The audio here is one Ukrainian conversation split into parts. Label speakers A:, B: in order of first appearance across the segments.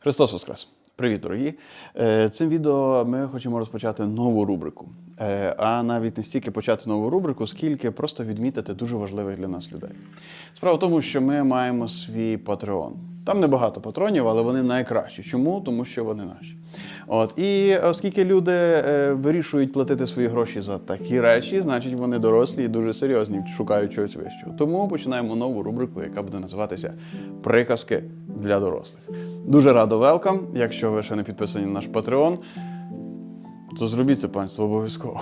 A: Христос Воскрес! Привіт, дорогі! Е, Цим відео ми хочемо розпочати нову рубрику. Е, А навіть не стільки почати нову рубрику, скільки просто відмітити дуже важливих для нас людей. Справа в тому, що ми маємо свій Patreon. Там небагато патронів, але вони найкращі. Чому? Тому що вони наші. От і оскільки люди е, вирішують платити свої гроші за такі речі, значить вони дорослі і дуже серйозні, шукають чогось вищого. Тому починаємо нову рубрику, яка буде називатися Приказки для дорослих. Дуже радо велкам. Якщо ви ще не підписані на наш Patreon, то зробіть це панство обов'язково.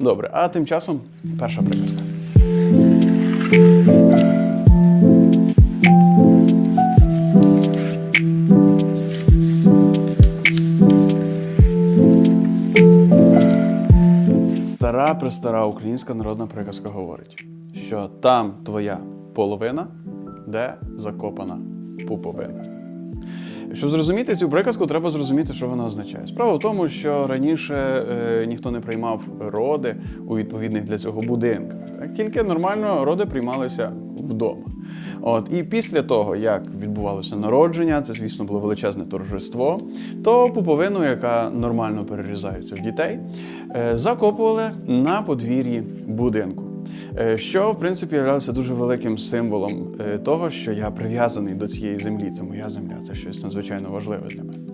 A: Добре, а тим часом перша приказка. Стара престара українська народна приказка говорить, що там твоя половина, де закопана пуповина. Щоб зрозуміти цю приказку, треба зрозуміти, що вона означає. Справа в тому, що раніше е, ніхто не приймав роди у відповідних для цього будинках. Так? Тільки нормально роди приймалися вдома. От і після того, як відбувалося народження, це, звісно, було величезне торжество, то пуповину, яка нормально перерізається в дітей, е, закопували на подвір'ї будинку. Е, Що, в принципі, являлося дуже великим символом е, того, що я прив'язаний до цієї землі. Це моя земля, це щось надзвичайно важливе для мене.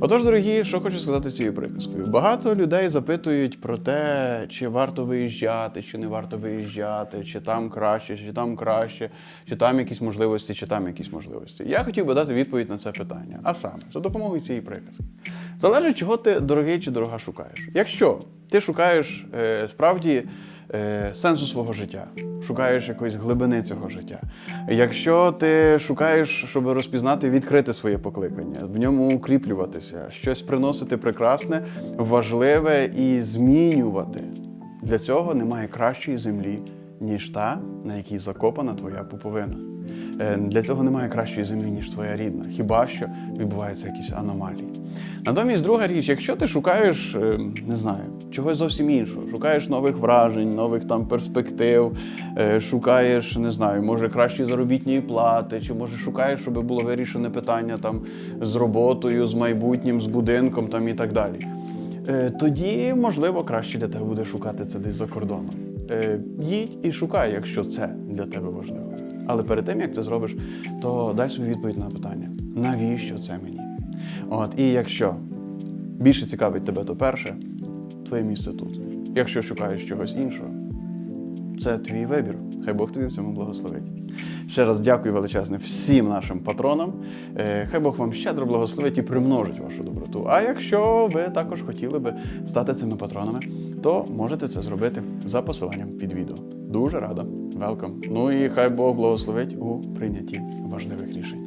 A: Отож, дорогі, що хочу сказати цією приказкою. Багато людей запитують про те, чи варто виїжджати, чи не варто виїжджати, чи там краще, чи там краще, чи там якісь можливості, чи там якісь можливості. Я хотів би дати відповідь на це питання. А саме, за допомогою цієї приказки. Залежить, чого ти дорогий чи дорога шукаєш. Якщо ти шукаєш е, справді сенсу свого життя, шукаєш якоїсь глибини цього життя. Якщо ти шукаєш, щоб розпізнати, відкрити своє покликання, в ньому укріплюватися, щось приносити прекрасне, важливе і змінювати. Для цього немає кращої землі, ніж та, на якій закопана твоя пуповина. Е, Для цього немає кращої землі, ніж твоя рідна. Хіба що відбуваються якісь аномалії. Натомість, друга річ, якщо ти шукаєш, е, не знаю, чогось зовсім іншого, шукаєш нових вражень, нових там перспектив, е, шукаєш, не знаю, може кращі заробітні плати, чи може шукаєш, щоб було вирішене питання там з роботою, з майбутнім, з будинком там і так далі. Тоді, можливо, краще для тебе буде шукати це десь за кордоном. Їдь і шукай, якщо це для тебе важливо. Але перед тим, як це зробиш, то дай собі відповідь на питання: навіщо це мені? От, і якщо більше цікавить тебе, то перше, твоє місце тут. Якщо шукаєш чогось іншого, це твій вибір. Хай Бог тобі в цьому благословить. Ще раз дякую величезне всім нашим патронам. Е, Хай Бог вам щедро благословить і примножить вашу доброту. А якщо ви також хотіли би стати цими патронами, то можете це зробити за посиланням під відео. Дуже рада. Велкам. Ну і хай Бог благословить у прийнятті важливих рішень.